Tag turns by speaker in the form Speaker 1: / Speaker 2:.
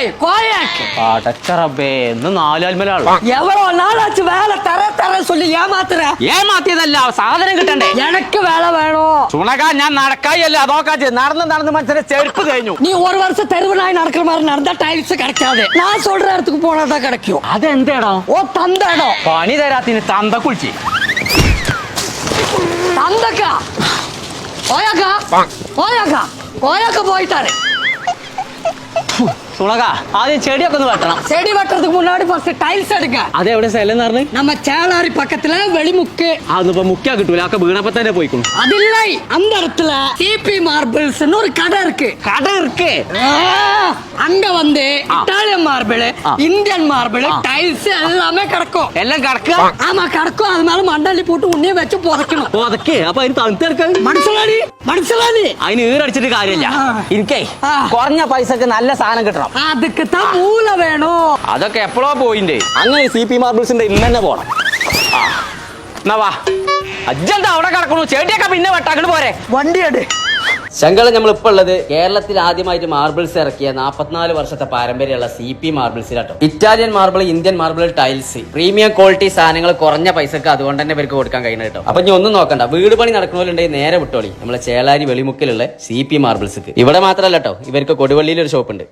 Speaker 1: ஏய் கோயாக்கு
Speaker 2: പടച്ചറബേ ഇന്ന് നാലാൽമലാളോ
Speaker 1: எவ்வளவு நாளாச்சு வேலை தர தர சொல்லி ஏமாத்துற
Speaker 2: ഏമാത്തിയതല്ല സാധനം കിട്ടണ്ടേ
Speaker 1: எனக்கு வேலை வேணும்
Speaker 2: ചുണക ഞാൻ നടക്കായല്ല അതൊക്കെ നടന്ന് നടന്ന് മനസ്സിലെ ചെരുപ്പ് കഴിഞ്ഞു
Speaker 1: நீ ஒரு வருஷம் தெருவு நாய் நடக்கிற மாதிரி நடந்தா டைல்ஸ் கிடைக்காது நான் சொல்ற இடத்துக்கு போனாதான் கிடைக்கும்
Speaker 2: അതെന്തേടോ
Speaker 1: ஓ தந்த இடம்
Speaker 2: പണി തരാത്തിന് തന്ത കുളിച്ച്
Speaker 1: தந்தக்கா ஓயாக்கா ஓயாக்கா ஓயாக்கா போயிட்டாரு
Speaker 2: സുണക ആദ്യം ചെടിയൊക്കെ ഒന്ന് വെട്ടണം
Speaker 1: செடி வெட்டுறதுக்கு முன்னாடி ஃபர்ஸ்ட் டைல்ஸ் எடுக்க
Speaker 2: അതെവിടെ സ്ഥലം എന്ന് പറഞ്ഞു
Speaker 1: நம்ம சேலாரி பக்கத்துல வெளிமுக்கு
Speaker 2: അതൊന്നിപ്പോ മുക്കിയാ കിട്ടൂല ഒക്കെ വീണപ്പോ തന്നെ പോയിക്കും
Speaker 1: அது இல்லை அந்த இடத்துல சிபி மார்பிள்ஸ் ஒரு கடை இருக்கு
Speaker 2: കട ഇറക്കേ
Speaker 1: ஆ, அங்க வந்து
Speaker 2: Italian
Speaker 1: marble Indian
Speaker 2: marble
Speaker 1: tiles எல்லாமே கிடக்கும்
Speaker 2: എല്ലാം കടക്കുക
Speaker 1: ஆமா கிடக்கும் அது மேல மண்ணள்ளி போட்டு உன்னையும் வச்சு புதைக்கணும் ഓ,
Speaker 2: അതൊക്കെ അപ്പൊ അതിന് തണുത്തെടുക്കാൻ
Speaker 1: மனசுலாடி മനസ്സിലായി
Speaker 2: അതിന് ഈറടിച്ചിട്ട് കാര്യമില്ല.
Speaker 1: ഇരിക്കേ.
Speaker 2: കുറഞ്ഞ പൈസക്ക് നല്ല സാധനം കിട്ടണം.
Speaker 1: അതൊക്കെ മൂല വേണോ?
Speaker 2: അതൊക്കെ എപ്പോഴോ പോയിന്റ്. അങ്ങനെ സി പി മാർബിൾസിന്റെ ഇന്ന് തന്നെ പോണം. എന്നാ വാ. അജ്ജന്താ അവിടെ കിടക്കണു ചേട്ടിയൊക്കെ പിന്നെ വെട്ടാക്കണ് പോരെ.
Speaker 1: വണ്ടി
Speaker 2: ശങ്കൾ നമ്മളിപ്പോ ഉള്ളത് കേരളത്തിൽ ആദ്യമായിട്ട് മാർബിൾസ് ഇറക്കിയ നാൽപ്പത്തിനാല് വർഷത്തെ പാരമ്പര്യമുള്ള C P മാർബിൾസിലാട്ടോ Italian marble Indian marble tiles premium quality സാധനങ്ങൾ കുറഞ്ഞ പൈസക്ക് അതുകൊണ്ട് തന്നെ ഇവർക്ക് കൊടുക്കാൻ കഴിയുന്നത് കേട്ടോ. അപ്പൊ ഇനി ഒന്നും നോക്കണ്ട. വീട് പണി നടക്കുന്നവരുണ്ടെങ്കിൽ നേരെ വിട്ടോളി. നമ്മളെ ചേളാരി വെളിമുക്കിലുള്ള സി പി മാർബിൾസ് ഇവിടെ മാത്രമല്ല ഇവർക്ക് കൊടുവള്ളിയിൽ ഒരു ഷോപ്പ് ഉണ്ട്.